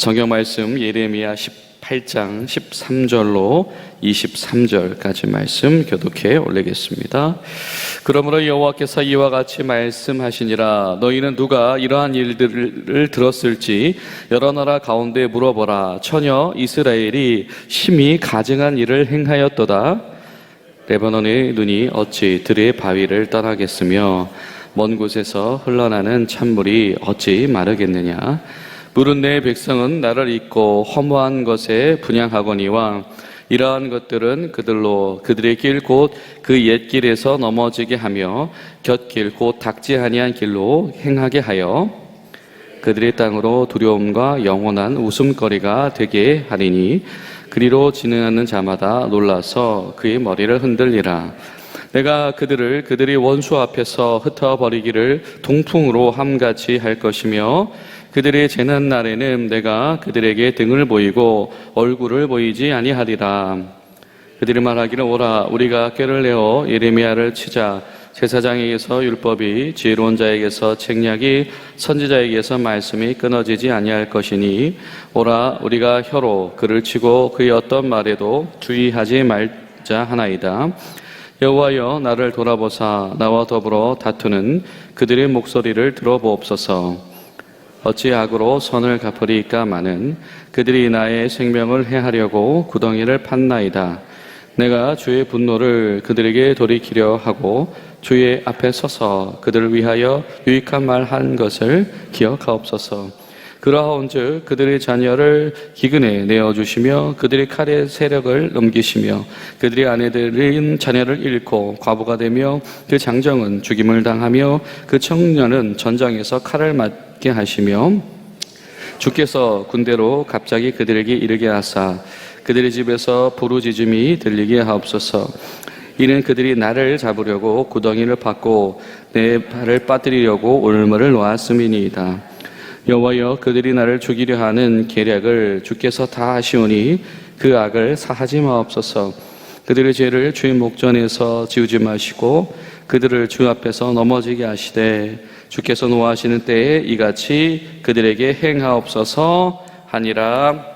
성경 말씀 예레미야 18장 13절로 23절까지 말씀 교독해 올리겠습니다. 그러므로 여호와께서 이와 같이 말씀하시니라. 너희는 누가 이러한 일들을 들었을지 여러 나라 가운데 물어보라. 처녀 이스라엘이 심히 가증한 일을 행하였도다. 레바논의 눈이 어찌 들의 바위를 떠나겠으며 먼 곳에서 흘러나는 찬물이 어찌 마르겠느냐 물은 내 백성은 나를 잊고 허무한 것에 분양하거니와 이러한 것들은 그들로 그들의 길 곧 그 옛길에서 넘어지게 하며 곁길 곧 닥지 아니한 길로 행하게 하여 그들의 땅으로 두려움과 영원한 웃음거리가 되게 하리니 그리로 진행하는 자마다 놀라서 그의 머리를 흔들리라. 내가 그들을 그들의 원수 앞에서 흩어버리기를 동풍으로 함같이 할 것이며 그들의 재난 날에는 내가 그들에게 등을 보이고 얼굴을 보이지 아니하리라. 그들이 말하기를 오라 우리가 꾀를 내어 예레미야를 치자. 제사장에게서 율법이 지혜로운 자에게서 책략이 선지자에게서 말씀이 끊어지지 아니할 것이니 오라 우리가 혀로 그를 치고 그의 어떤 말에도 주의하지 말자 하나이다. 여호와여 나를 돌아보사. 나와 더불어 다투는 그들의 목소리를 들어보옵소서 어찌 악으로 선을 갚으리까 마는 그들이 나의 생명을 해하려고 구덩이를 팠나이다. 내가 주의 분노를 그들에게 돌이키려 하고 주의 앞에 서서 그들을 위하여 유익한 말 한 것을 기억하옵소서. 그러하온즉 그들의 자녀를 기근에 내어 주시며 그들의 칼의 세력을 넘기시며 그들의 아내들은 자녀를 잃고 과부가 되며 그 장정은 죽임을 당하며 그 청년은 전장에서 칼을 맞게 하시며 주께서 군대로 갑자기 그들에게 이르게 하사 그들의 집에서 부르짖음이 들리게 하옵소서. 이는 그들이 나를 잡으려고 구덩이를 팠고 내 발을 빠뜨리려고 올무를 놓았음이니이다. 여호와여 그들이 나를 죽이려 하는 계략을 주께서 다 하시오니 그 악을 사하지 마옵소서. 그들의 죄를 주의 목전에서 지우지 마시고 그들을 주 앞에서 넘어지게 하시되 주께서 노하시는 때에 이같이 그들에게 행하옵소서 하니라.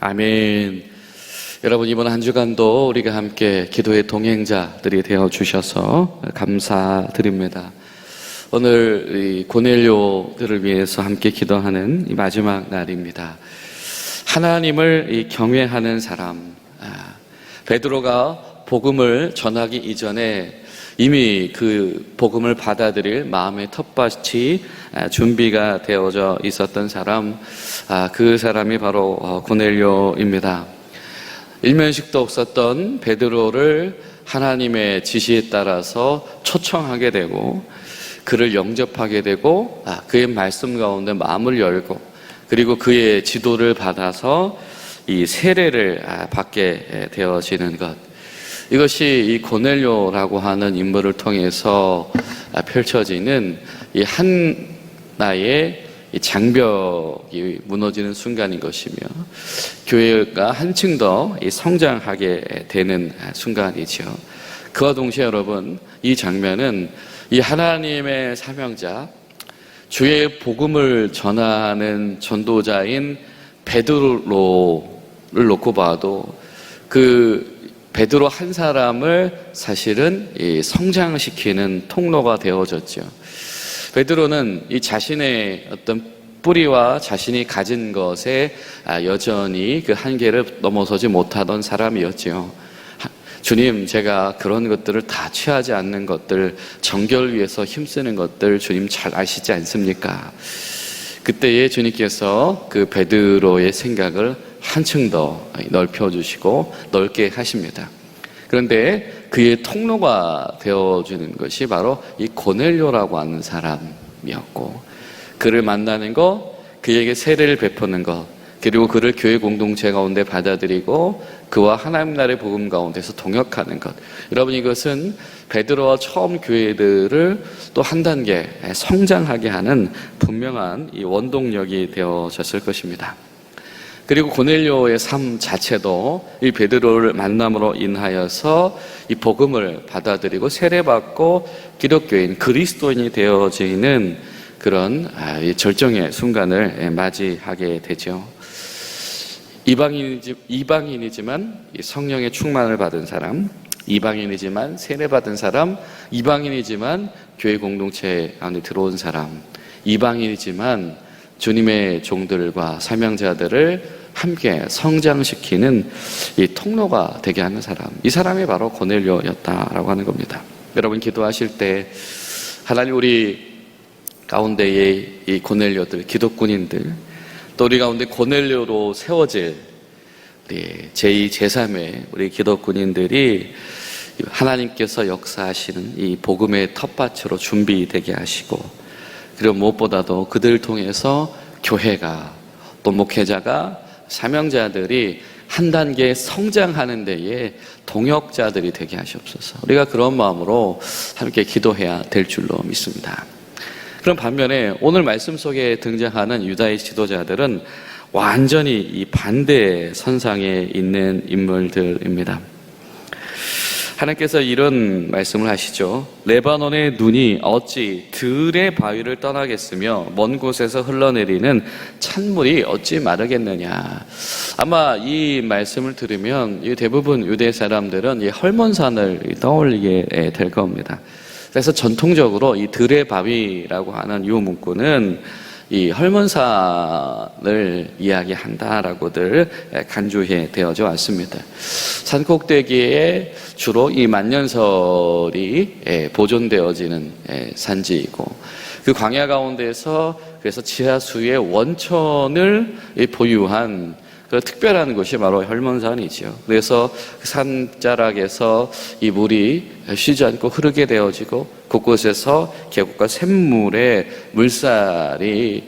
아멘. 여러분 이번 한 주간도 우리가 함께 기도의 동행자들이 되어 주셔서 감사드립니다. 오늘 이 고넬료들을 위해서 함께 기도하는 이 마지막 날입니다. 하나님을 이 경외하는 사람 아, 베드로가 복음을 전하기 이전에 이미 그 복음을 받아들일 마음의 텃밭이 아, 준비가 되어져 있었던 사람, 아, 그 사람이 바로 어, 고넬료입니다. 일면식도 없었던 베드로를 하나님의 지시에 따라서 초청하게 되고 그를 영접하게 되고 아, 그의 말씀 가운데 마음을 열고 그리고 그의 지도를 받아서 이 세례를 받게 되어지는 것. 이것이 이 고넬료라고 하는 인물을 통해서 펼쳐지는 이 한나의 이 장벽이 무너지는 순간인 것이며 교회가 한층 더 성장하게 되는 순간이죠. 그와 동시에 여러분 이 장면은 이 하나님의 사명자 주의 복음을 전하는 전도자인 베드로를 놓고 봐도 그 베드로 한 사람을 사실은 성장시키는 통로가 되어졌죠. 베드로는 이 자신의 어떤 뿌리와 자신이 가진 것에 아, 여전히 그 한계를 넘어서지 못하던 사람이었지요. 주님, 제가 그런 것들을 다 취하지 않는 것들, 정결 위해서 힘쓰는 것들 주님 잘 아시지 않습니까? 그때에 주님께서 그 베드로의 생각을 한층 더 넓혀 주시고 넓게 하십니다. 그런데 그의 통로가 되어 주는 것이 바로 이 고넬료라고 하는 사람이었고, 그를 만나는 것, 그에게 세례를 베푸는 것, 그리고 그를 교회 공동체 가운데 받아들이고 그와 하나님 나라의 복음 가운데서 동역하는 것. 여러분 이것은 베드로와 처음 교회들을 또 한 단계 성장하게 하는 분명한 이 원동력이 되어졌을 것입니다. 그리고 고넬료의 삶 자체도 이 베드로를 만남으로 인하여서 이 복음을 받아들이고 세례받고 기독교인 그리스도인이 되어지는 그런 아, 이 절정의 순간을 예, 맞이하게 되죠. 이방인이지, 이방인이지만 이 성령의 충만을 받은 사람, 이방인이지만 세례받은 사람, 이방인이지만 교회 공동체 안에 들어온 사람, 이방인이지만 주님의 종들과 사명자들을 함께 성장시키는 이 통로가 되게 하는 사람. 이 사람이 바로 고넬료였다라고 하는 겁니다. 여러분 기도하실 때 하나님 우리 가운데의 이 고넬료들, 기독군인들, 또 우리 가운데 고넬료로 세워질 우리 제2, 제3의 우리 기독군인들이 하나님께서 역사하시는 이 복음의 텃밭으로 준비되게 하시고 그리고 무엇보다도 그들을 통해서 교회가 또 목회자가 사명자들이 한 단계 성장하는 데에 동역자들이 되게 하시옵소서. 우리가 그런 마음으로 함께 기도해야 될 줄로 믿습니다. 그럼 반면에 오늘 말씀 속에 등장하는 유다의 지도자들은 완전히 이 반대 선상에 있는 인물들입니다. 하나님께서 이런 말씀을 하시죠. 레바논의 눈이 어찌 들의 바위를 떠나겠으며 먼 곳에서 흘러내리는 찬물이 어찌 마르겠느냐. 아마 이 말씀을 들으면 이 대부분 유대 사람들은 이 헐몬산을 떠올리게 될 겁니다. 그래서 전통적으로 이 들의 바위라고 하는 이 문구는 이 헐몬산을 이야기한다라고들 간주해 되어져 왔습니다. 산 꼭대기에 주로 이 만년설이 보존되어지는 산지이고 그 광야 가운데서 그래서 지하수의 원천을 보유한 그 특별한 곳이 바로 혈몬산이지요. 그래서 그 산자락에서 이 물이 쉬지 않고 흐르게 되어지고 곳곳에서 계곡과 샘물의 물살이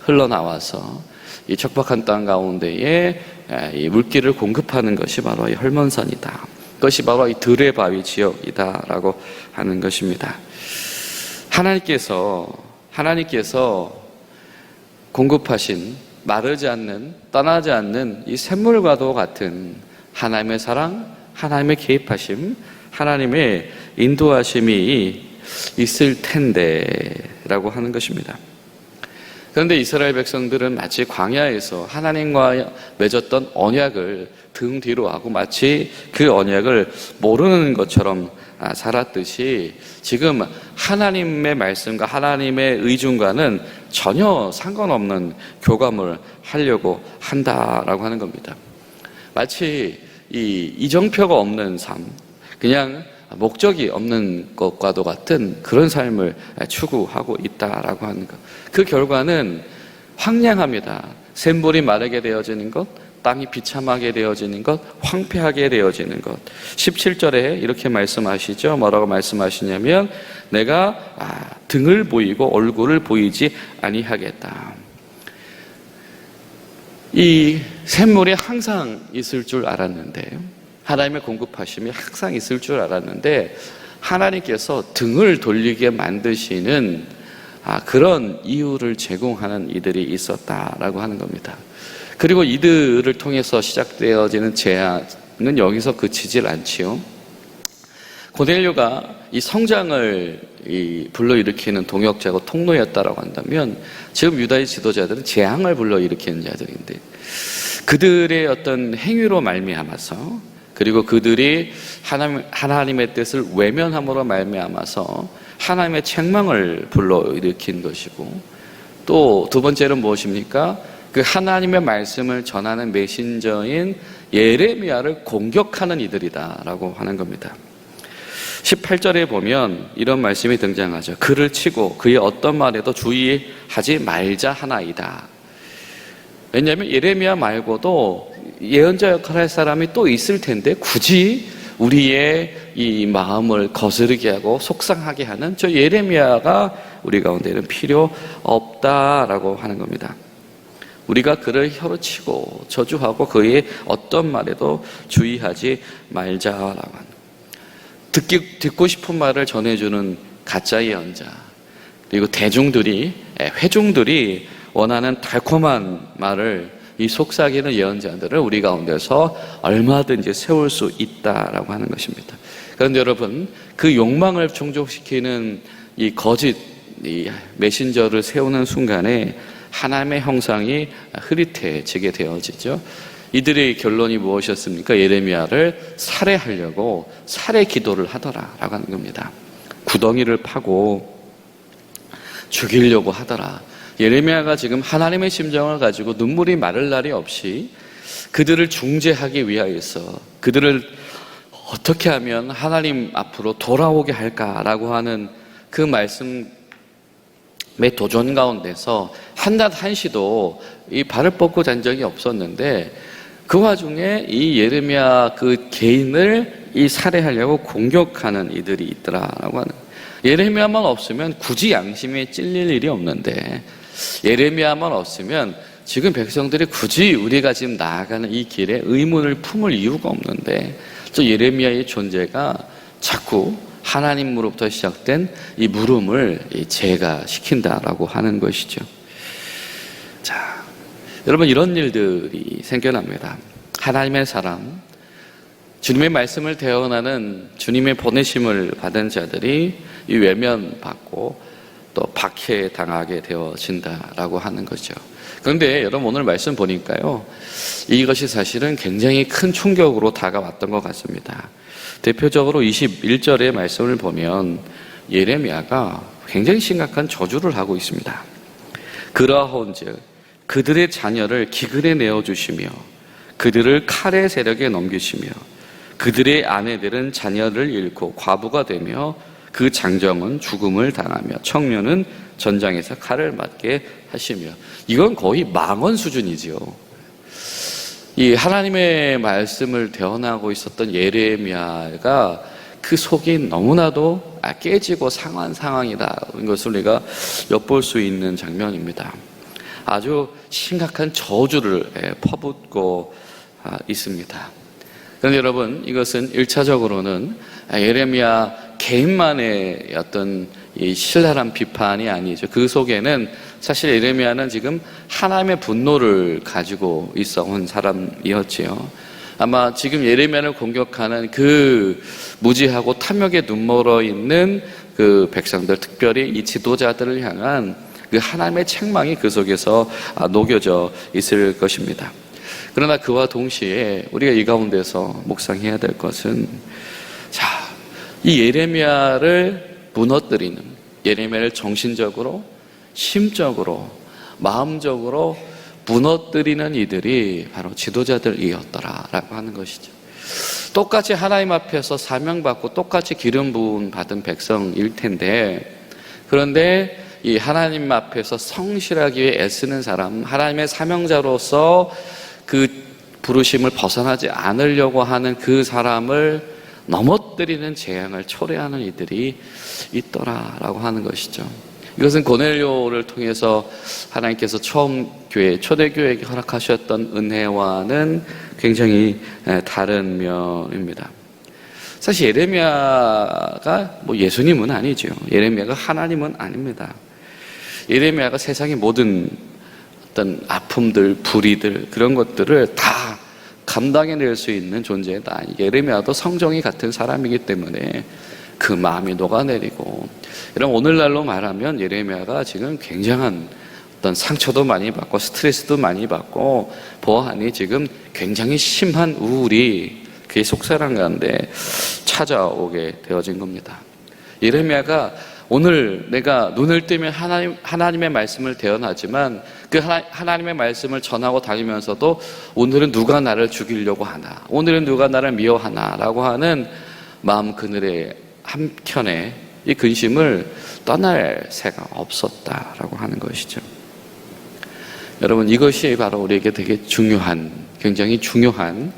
흘러나와서 이 척박한 땅 가운데에 이 물기를 공급하는 것이 바로 이 혈몬산이다. 그것이 바로 이 들의 바위 지역이다라고 하는 것입니다. 하나님께서 하나님께서 공급하신 마르지 않는 떠나지 않는 이 샘물과도 같은 하나님의 사랑, 하나님의 개입하심, 하나님의 인도하심이 있을 텐데 라고 하는 것입니다. 그런데 이스라엘 백성들은 마치 광야에서 하나님과 맺었던 언약을 등 뒤로 하고 마치 그 언약을 모르는 것처럼 살았듯이 지금 하나님의 말씀과 하나님의 의중과는 전혀 상관없는 교감을 하려고 한다라고 하는 겁니다. 마치 이 이정표가 없는 삶, 그냥 목적이 없는 것과도 같은 그런 삶을 추구하고 있다라고 하는 것. 그 결과는 황량합니다. 샘물이 마르게 되어지는 것, 땅이 비참하게 되어지는 것, 황폐하게 되어지는 것. 17절에 이렇게 말씀하시죠. 뭐라고 말씀하시냐면 내가 아, 등을 보이고 얼굴을 보이지 아니하겠다. 이 샘물이 항상 있을 줄 알았는데 하나님의 공급하심이 항상 있을 줄 알았는데 하나님께서 등을 돌리게 만드시는 아, 그런 이유를 제공하는 이들이 있었다라고 하는 겁니다. 그리고 이들을 통해서 시작되어지는 제한은 여기서 그치질 않지요. 고넬료가 이 성장을 이 불러일으키는 동역자고 통로였다라고 한다면 지금 유다의 지도자들은 재앙을 불러일으키는 자들인데 그들의 어떤 행위로 말미암아서 그리고 그들이 하나님, 하나님의 뜻을 외면함으로 말미암아서 하나님의 책망을 불러일으킨 것이고 또 두 번째는 무엇입니까? 그 하나님의 말씀을 전하는 메신저인 예레미야를 공격하는 이들이다라고 하는 겁니다. 18절에 보면 이런 말씀이 등장하죠. 그를 치고 그의 어떤 말에도 주의하지 말자 하나이다. 왜냐하면 예레미야 말고도 예언자 역할을 할 사람이 또 있을 텐데 굳이 우리의 이 마음을 거스르게 하고 속상하게 하는 저 예레미야가 우리 가운데는 필요 없다라고 하는 겁니다. 우리가 그를 혀로 치고 저주하고 그의 어떤 말에도 주의하지 말자라고 하는 듣기, 듣고 싶은 말을 전해주는 가짜 예언자 그리고 대중들이 회중들이 원하는 달콤한 말을 이 속삭이는 예언자들을 우리 가운데서 얼마든지 세울 수 있다라고 하는 것입니다. 그런데 여러분 그 욕망을 충족시키는 이 거짓 이 메신저를 세우는 순간에 하나님의 형상이 흐릿해지게 되어지죠. 이들의 결론이 무엇이었습니까? 예레미야를 살해하려고 살해 기도를 하더라라고 하는 겁니다. 구덩이를 파고 죽이려고 하더라. 예레미야가 지금 하나님의 심정을 가지고 눈물이 마를 날이 없이 그들을 중재하기 위하여서 그들을 어떻게 하면 하나님 앞으로 돌아오게 할까라고 하는 그 말씀의 도전 가운데서 한낮 한시도 이 발을 뻗고 잔 적이 없었는데 그 와중에 이 예레미야 그 개인을 이 살해하려고 공격하는 이들이 있더라라고 하는 예레미야만 없으면 굳이 양심에 찔릴 일이 없는데 예레미야만 없으면 지금 백성들이 굳이 우리가 지금 나아가는 이 길에 의문을 품을 이유가 없는데 저 예레미야의 존재가 자꾸 하나님으로부터 시작된 이 물음을 제가 시킨다라고 하는 것이죠. 자, 여러분 이런 일들이 생겨납니다. 하나님의 사람, 주님의 말씀을 대언하는 주님의 보내심을 받은 자들이 이 외면받고 또 박해당하게 되어진다라고 하는 거죠. 그런데 여러분 오늘 말씀 보니까요. 이것이 사실은 굉장히 큰 충격으로 다가왔던 것 같습니다. 대표적으로 21절의 말씀을 보면 예레미야가 굉장히 심각한 저주를 하고 있습니다. 그러하온즉 그들의 자녀를 기근에 내어 주시며 그들을 칼의 세력에 넘기시며 그들의 아내들은 자녀를 잃고 과부가 되며 그 장정은 죽음을 당하며 청년은 전장에서 칼을 맞게 하시며 이건 거의 망언 수준이지요. 이 하나님의 말씀을 대언하고 있었던 예레미야가 그 속이 너무나도 깨지고 상한 상황이다. 이것을 우리가 엿볼 수 있는 장면입니다. 아주 심각한 저주를 퍼붓고 아, 있습니다. 그런데 여러분, 이것은 1차적으로는 예레미야 개인만의 어떤 이 신랄한 비판이 아니죠. 그 속에는 사실 예레미야는 지금 하나님의 분노를 가지고 있어 온 사람이었지요. 아마 지금 예레미야를 공격하는 그 무지하고 탐욕에 눈멀어 있는 그 백성들, 특별히 이 지도자들을 향한 그 하나님의 책망이 그 속에서 아, 녹여져 있을 것입니다. 그러나 그와 동시에 우리가 이 가운데서 묵상해야 될 것은 자, 이 예레미야를 무너뜨리는 예레미야를 정신적으로 심적으로 마음적으로 무너뜨리는 이들이 바로 지도자들이었더라라고 하는 것이죠. 똑같이 하나님 앞에서 사명받고 똑같이 기름 부음 받은 백성일 텐데 그런데 이 하나님 앞에서 성실하기 위해 애쓰는 사람, 하나님의 사명자로서 그 부르심을 벗어나지 않으려고 하는 그 사람을 넘어뜨리는 재앙을 초래하는 이들이 있더라라고 하는 것이죠. 이것은 고넬료를 통해서 하나님께서 처음 교회, 초대교회에게 허락하셨던 은혜와는 굉장히 다른 면입니다. 사실 예레미야가 뭐 예수님은 아니죠. 예레미야가 하나님은 아닙니다. 예레미야가 세상의 모든 어떤 아픔들, 불의들 그런 것들을 다 감당해낼 수 있는 존재다. 예레미야도 성정이 같은 사람이기 때문에 그 마음이 녹아내리고 이런 오늘날로 말하면 예레미야가 지금 굉장한 어떤 상처도 많이 받고 스트레스도 많이 받고 보안이 지금 굉장히 심한 우울이 그의 속사람 가운데 찾아오게 되어진 겁니다. 예레미야가 오늘 내가 눈을 뜨면 하나님, 하나님의 말씀을 대언하지만 그 하나, 하나님의 말씀을 전하고 다니면서도 오늘은 누가 나를 죽이려고 하나, 오늘은 누가 나를 미워하나 라고 하는 마음 그늘의 한켠에 이 근심을 떠날 새가 없었다라고 하는 것이죠. 여러분 이것이 바로 우리에게 되게 중요한 굉장히 중요한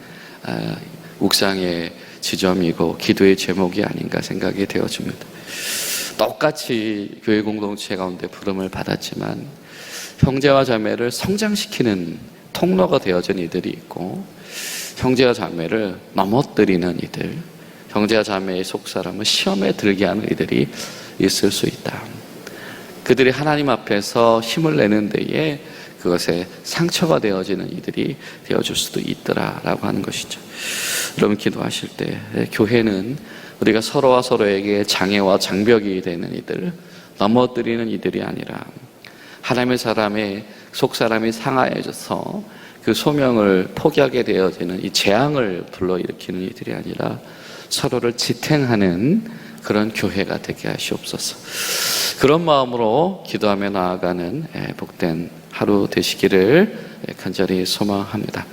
아, 묵상의 지점이고 기도의 제목이 아닌가 생각이 되어집니다. 똑같이 교회 공동체 가운데 부름을 받았지만 형제와 자매를 성장시키는 통로가 되어진 이들이 있고 형제와 자매를 넘어뜨리는 이들 형제와 자매의 속사람을 시험에 들게 하는 이들이 있을 수 있다. 그들이 하나님 앞에서 힘을 내는 데에 그것에 상처가 되어지는 이들이 되어줄 수도 있더라라고 하는 것이죠. 여러분 기도하실 때 예, 교회는 우리가 서로와 서로에게 장애와 장벽이 되는 이들, 넘어뜨리는 이들이 아니라 하나님의 사람의 속 사람이 상하여져서 그 소명을 포기하게 되어지는 이 재앙을 불러일으키는 이들이 아니라 서로를 지탱하는 그런 교회가 되게 하시옵소서. 그런 마음으로 기도하며 나아가는 예, 복된 하루 되시기를 예, 간절히 소망합니다.